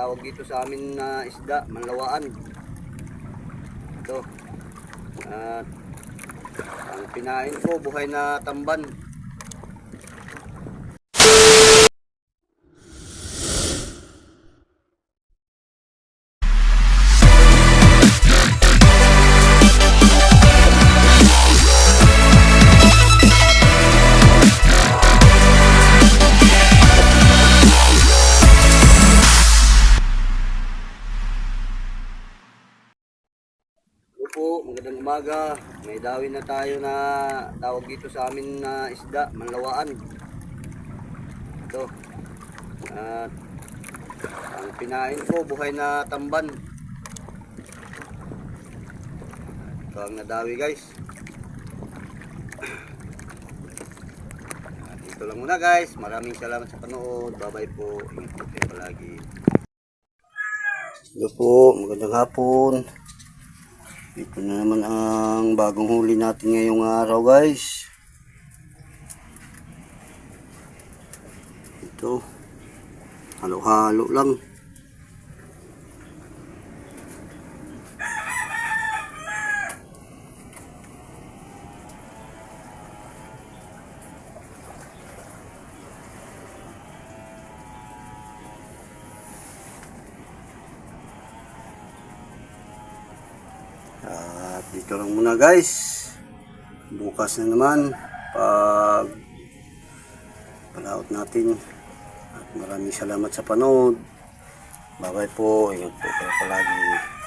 tawag dito sa amin na isda, manlawaan. Ito. At ang pinain ko, buhay na tamban. Po, magandang umaga. May dawin na tayo na tawag dito sa amin na isda, manlawaan. Ito. At ang pinain ko, buhay na tamban. Ito ang nadawi guys. At Dito lang muna guys. Maraming salamat sa panood. Bye bye po. Ingat po kayo palagi. Hello po, magandang hapon. Ito na naman ang bagong huli natin ngayong araw guys. Ito. Halo-halo lang. At dito lang muna guys. Bukas na naman pag palaot natin. At maraming salamat sa panood. Bye bye po. Ingat po kayo palagi.